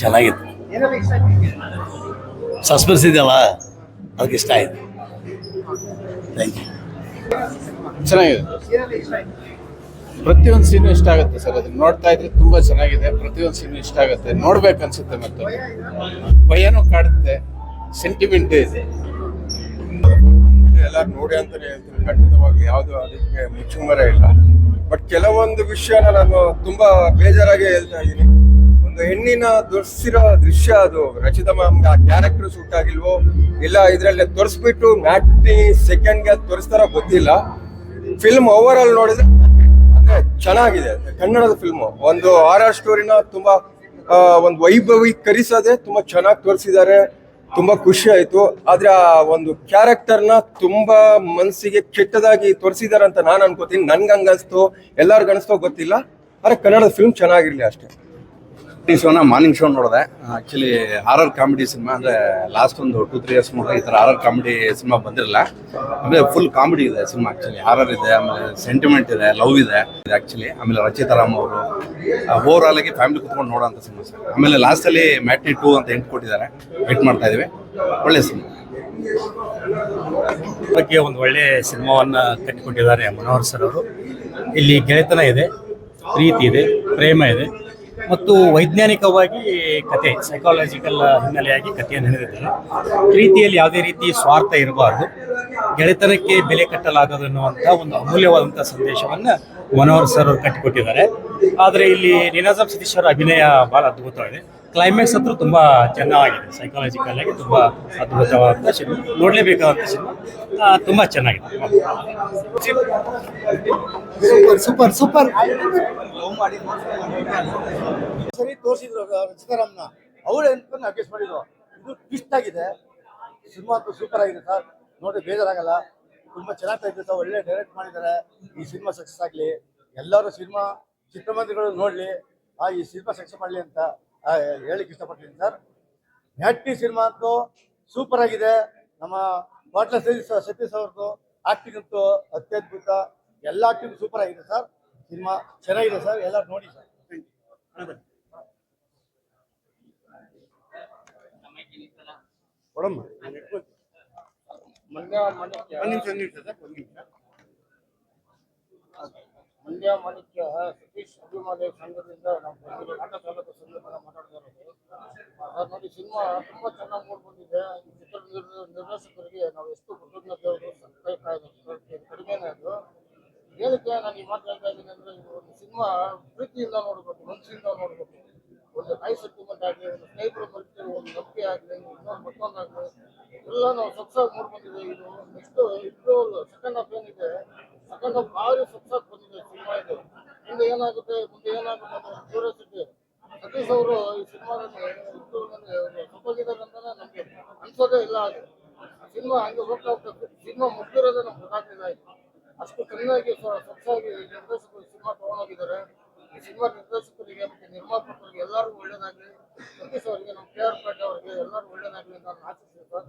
ಚೆನ್ನಾಗಿತ್ತು. ಏನೆಲ್ಲ ಇಷ್ಟ ಆಯ್ತು ಸಸ್ಪೆನ್ಸ್ ಇದೆಯಲ್ಲ ಅದಕ್ಕೆ ಇಷ್ಟ ಆಯ್ತು. ಥ್ಯಾಂಕ್ ಯು ಚೆನ್ನಾಗಿದೆ. ಏನೆಲ್ಲ ಇಷ್ಟ ಆಯ್ತು ಪ್ರತಿಯೊಂದು ಸೀನು ಇಷ್ಟ ಆಗುತ್ತೆ ಸರ್ ಅದನ್ನ ನೋಡ್ತಾ ಇದ್ರೆ ತುಂಬಾ ಚೆನ್ನಾಗಿದೆ. ಪ್ರತಿಯೊಂದು ಸೀನು ಇಷ್ಟ ಆಗುತ್ತೆ. ನೋಡ್ಬೇಕು ಅನ್ಸುತ್ತೆ ಮತ್ತೆ. ಭಯ ಭಯನೂ ಕಾಡುತ್ತೆ. ಸೆಂಟಿಮೆಂಟ್ ಇದೆ. ಎಲ್ಲಾರು ನೋಡಿ ಅಂತಾನೆ ಹೇಳ್ತೀನಿ ಖಂಡಿತವಾಗ್ಲೂ ಯಾವುದು ಅದಕ್ಕೆ ಮುಚ್ಚುಮರ ಇಲ್ಲ. ಬಟ್ ಕೆಲವೊಂದು ವಿಷಯನ ನಾನು ತುಂಬಾ ಬೇಜಾರಾಗಿ ಹೇಳ್ತಾ ಇದ್ದೀನಿ. ಒಂದು ಹೆಣ್ಣಿನ ದುರ್ಸಿರೋ ದೃಶ್ಯ ಅದು. ರಚಿತಾ ಮ್ಯಾಮ್ ಆ ಕ್ಯಾರೆಕ್ಟರ್ ಸೂಟ್ ಆಗಿಲ್ವೋ, ಇಲ್ಲ ಇದ್ರಲ್ಲಿ ತೋರಿಸ್ಬಿಟ್ಟು ಸೆಕೆಂಡ್ ಸೆಕೆಂಡ್ಗೆ ತೋರಿಸ್ತಾರೋ ಗೊತ್ತಿಲ್ಲ. ಫಿಲ್ಮ್ ಓವರ್ ಆಲ್ ನೋಡಿದ್ರೆ ಅಂದ್ರೆ ಚೆನ್ನಾಗಿದೆ. ಕನ್ನಡದ ಫಿಲ್ಮ್ ಒಂದು ಆರ್ ಆರ್ ಸ್ಟೋರಿನ ತುಂಬಾ ಒಂದು ಒಂದು ವೈಭವೀಕರಿಸದೆ ತುಂಬಾ ಚೆನ್ನಾಗಿ ತೋರಿಸಿದ್ದಾರೆ. ತುಂಬಾ ಖುಷಿ ಆಯ್ತು. ಆದ್ರೆ ಆ ಒಂದು ಕ್ಯಾರೆಕ್ಟರ್ನ ತುಂಬಾ ಮನಸ್ಸಿಗೆ ಕೆಟ್ಟದಾಗಿ ತೋರಿಸಿದಾರೆ ಅಂತ ನಾನು ಅನ್ಕೋತೀನಿ. ನನ್ಗೆ ಹಂಗನ್ಸ್ತು ಎಲ್ಲಾರ್ಗನ್ಸ್ತೋ ಗೊತ್ತಿಲ್ಲ. ಆದ್ರೆ ಕನ್ನಡದ ಫಿಲ್ಮ್ ಚೆನ್ನಾಗಿರ್ಲಿ ಅಷ್ಟೇ. ಈ ಶೋನ ಮಾರ್ನಿಂಗ್ ಶೋ ನೋಡಿದೆ. ಆಕ್ಚುಲಿ ಹಾರರ್ ಕಾಮಿಡಿ ಸಿನಿಮಾ ಅಂದರೆ ಲಾಸ್ಟ್ ಒಂದು ಟೂ ತ್ರೀ ಇಯರ್ಸ್ ಈ ಥರ ಆರ್ ಆರ್ ಕಾಮಿಡಿ ಸಿನಿಮಾ ಬಂದಿರಲ್ಲ. ಆಮೇಲೆ ಫುಲ್ ಕಾಮಿಡಿ ಇದೆ ಸಿನಿಮಾ ಆಕ್ಚುಲಿ ಹಾರರ್ ಇದೆ, ಆಮೇಲೆ ಸೆಂಟಿಮೆಂಟ್ ಇದೆ ಲವ್ ಇದೆ ಆ್ಯಕ್ಚುಲಿ ಆಮೇಲೆ ರಚಿತಾ ರಾಮ್ ಅವರು. ಓವರ್ ಆಲ್ ಆಗಿ ಫ್ಯಾಮಿಲಿ ಕುತ್ಕೊಂಡು ನೋಡೋಂಥ ಸಿನಿಮಾ ಸರ್. ಆಮೇಲೆ ಲಾಸ್ಟಲ್ಲಿ ಮ್ಯಾಟ್ನಿ ಟೂ ಅಂತ ಎಂಟು ಕೊಟ್ಟಿದ್ದಾರೆ. ವೇಟ್ ಮಾಡ್ತಾ ಇದ್ದೀವಿ ಒಳ್ಳೆ ಸಿನಿಮಾ ಬಗ್ಗೆ ಒಂದು ಒಳ್ಳೆ ಸಿನಿಮಾವನ್ನ ಕಟ್ಟಿಕೊಟ್ಟಿದ್ದಾರೆ ಮನೋಹರ್ ಸರ್ ಅವರು. ಇಲ್ಲಿ ಗೆಳೆತನ ಇದೆ, ಪ್ರೀತಿ ಇದೆ, ಪ್ರೇಮ ಇದೆ. ಮತ್ತು ವೈಜ್ಞಾನಿಕವಾಗಿ ಕತೆ ಸೈಕಾಲಜಿಕಲ್ ಹಿನ್ನೆಲೆಯಾಗಿ ಕಥೆಯನ್ನು ಹೇಳಿದ್ದಾರೆ. ಪ್ರೀತಿಯಲ್ಲಿ ಯಾವುದೇ ರೀತಿ ಸ್ವಾರ್ಥ ಇರಬಾರ್ದು. ಗೆಳೆತನಕ್ಕೆ ಬೆಲೆ ಕಟ್ಟಲಾಗದು ಅನ್ನುವಂಥ ಒಂದು ಅಮೂಲ್ಯವಾದಂಥ ಸಂದೇಶವನ್ನು ಮನೋಹರ್ ಸರ್ ಅವರು ಕಟ್ಟಿಕೊಟ್ಟಿದ್ದಾರೆ. ಆದರೆ ಇಲ್ಲಿ ನಿನಾಜಮ್ ಸತೀಶ್ ಅವರ ಅಭಿನಯ ಬಹಳ ಅದ್ಭುತವಾಗಿದೆ. ಕ್ಲೈಮ್ಯಾಕ್ಸ್ ಹತ್ರ ತುಂಬಾ ಚೆನ್ನಾಗಿದೆ. ಸೈಕಾಲಜಿಕಲ್ ಆಗಿ ತುಂಬಾ ಅದ್ಭುತವಾದಂಥ ಸಿನಿಮಾ. ನೋಡಲೇಬೇಕಾದಂಥ ಸಿನಿಮಾ. ತುಂಬಾ ಚೆನ್ನಾಗಿದೆ. Super super super. ಸರಿ, ತೋರಿಸಿದ್ರು ರಚಿತಾರಾಮ್ನ. ಅವಳು ಅಭ್ಯಾಸ ಮಾಡಿದ್ರು? ಇದು ಟ್ವಿಸ್ಟ್ ಆಗಿದೆ. ಸಿನಿಮಾ ಅಂತೂ ಸೂಪರ್ ಆಗಿದೆ ಸರ್. ನೋಡಿ ಬೇಜಾರಾಗಲ್ಲ. ತುಂಬಾ ಚೆನ್ನಾಗಿ ಸರ್. ಒಳ್ಳೆ ಡೈರೆಕ್ಟ್ ಮಾಡಿದ್ದಾರೆ. ಈ ಸಿನಿಮಾ ಸಕ್ಸಸ್ ಆಗಲಿ ಎಲ್ಲರೂ ಸಿನಿಮಾ ಚಿತ್ರಮಂದಿರಗಳು ನೋಡಲಿ ಆ ಈ ಸಿನಿಮಾ ಸಕ್ಸಸ್ ಮಾಡಲಿ ಅಂತ ಹೇಳಿಕ್ಕೆ ಇಷ್ಟಪಡ್ತೀನಿ ಸರ್. ನ್ಯಾಟಿ ಸಿನಿಮಾ ಅಂತೂ ಸೂಪರ್ ಆಗಿದೆ. ನಮ್ಮ ಬಾಟ್ಲ ಸತೀಶ್ ಸತೀಶ್ ಅವ್ರದ್ದು ಆಕ್ಟಿಂಗ್ ಅಂತೂ ಅತ್ಯದ್ಭುತ. ಎಲ್ಲ ಆಕ್ಟಿಂಗ್ ಸೂಪರ್ ಆಗಿದೆ ಸರ್. ಸಿನಿಮಾ ಚೆನ್ನಾಗಿದೆ ಸರ್. ಎಲ್ಲರೂ ನೋಡಿ ಸರ್. ಕೊಡಮ್ಮ. ಮಂಡ್ಯ ಮಾಣಿಕ್ಯ. ಒಂದು ನಿಮಿಷ ಒಂದು ನಿಮಿಷ ಸರ್ ಒಂದು ನಿಮಿಷ. ಮಂಡ್ಯ ಮಾಣಿಕ್ಯ ಸತೀಶ್ ಅಭಿಮಾನಿ ಸಂಘದಿಂದ ನಾವು ಬಂದಿದ್ದೀವಿ. ಆಟೋ ಚಾಲಕ ಸಂಘದಿಂದ ಮಾತಾಡ್ತಾ ಇರೋದು. ಸರ್ ನೋಡಿ ಸಿನಿಮಾ ತುಂಬಾ ಚೆನ್ನಾಗಿ ಮೂಡ್ ಬಂದಿದೆ ಈ ಚಿತ್ರ ನಿರ್- ನಿರ್ದೇಶಕರಿಗೆ ನಾವು ಎಷ್ಟು ಕೃತಜ್ಞತೆ ಸಬ್ಸ್ಕ್ರೈಬ್ ಕಡಿಮೆನೇ ಅದು. ಏನಕ್ಕೆ ನಾನು ಈ ಮಾತಾಡ್ತಾ ಹೇಳ್ತಾ ಇದ್ದೀನಿ ಅಂದ್ರೆ ಒಂದು ಸಿನಿಮಾ ಪ್ರೀತಿಯಿಂದ ನೋಡ್ಬೇಕು ಮನಸ್ಸಿಂದ ನೋಡ್ಬೇಕು. ಒಂದು ತಾಯಿ ಸೆಂಟಿಮೆಂಟ್ ಆಗಲಿ ಒಂದು ಸ್ನೇಹಿತರ ಮಧ್ಯೆ ಒಂದು ನಂಬಿಕೆ ಆಗಲಿ ಇನ್ನೊಂದು ಮತ್ತೊಂದಾಗಲಿ ಎಲ್ಲ ನಾವು ಸಕ್ಸಾಗಿ ಬಂದಿದೆ ಇದು. ನೆಕ್ಸ್ಟ್ ಇಬ್ರು ಸೆಕೆಂಡ್ ಹಾಫ್ ಏನಿದೆ. ಸೆಕೆಂಡ್ ಹಾಫ್ ಭಾರಿ ಸಕ್ಸಾಗಿ ಬಂದಿದೆ ಸಿನಿಮಾ ಇದು. ಮುಂದೆ ಏನಾಗುತ್ತೆ ಮುಂದೆ ಏನಾಗುತ್ತೆ ಅನ್ನೋ ಕ್ಯೂರಿಯಾಸಿಟಿ. ಸತೀಶ್ ಅವರು ಈ ಸಿನಿಮಾದಲ್ಲಿ ಇಬ್ರು ನನಗೆ ತಪ್ಪಾಗಿದ್ದಾರೆ ಅಂತಾನೆ ನಮಗೆ ಅನ್ಸೋದೇ ಇಲ್ಲ ಅದು. ಸಿನಿಮಾ ಹಂಗೆ ಹೋಗ್ತಾ ಹೋಗ್ತಾ ಸಿನಿಮಾ ಮುಗ್ದಿರೋದೇ ನಮ್ಗೆ ಗೊತ್ತಾಗ್ತಿಲ್ಲ ಅಷ್ಟು ಚೆನ್ನಾಗಿ ಸೊಗಸಾಗಿ ನಿರ್ದೇಶಕರು ಸಿನಿಮಾ ತಗೊಂಡೋಗಿದ್ದಾರೆ. ಈ ಸಿನಿಮಾ ನಿರ್ದೇಶಕರಿಗೆ ಮತ್ತೆ ನಿರ್ಮಾಪಕರಿಗೆ ಎಲ್ಲರಿಗೂ ಒಳ್ಳೇದಾಗಲಿ. ಸತೀಶ್ ಅವರಿಗೆ ನಮ್ಮ ಕೆ ಆರ್ ಪೇಟೆ ಅವರಿಗೆ ಎಲ್ಲರೂ ಒಳ್ಳೇದಾಗಲಿ ನಾನು ಆಶಿಸ್ತೀನಿ sir.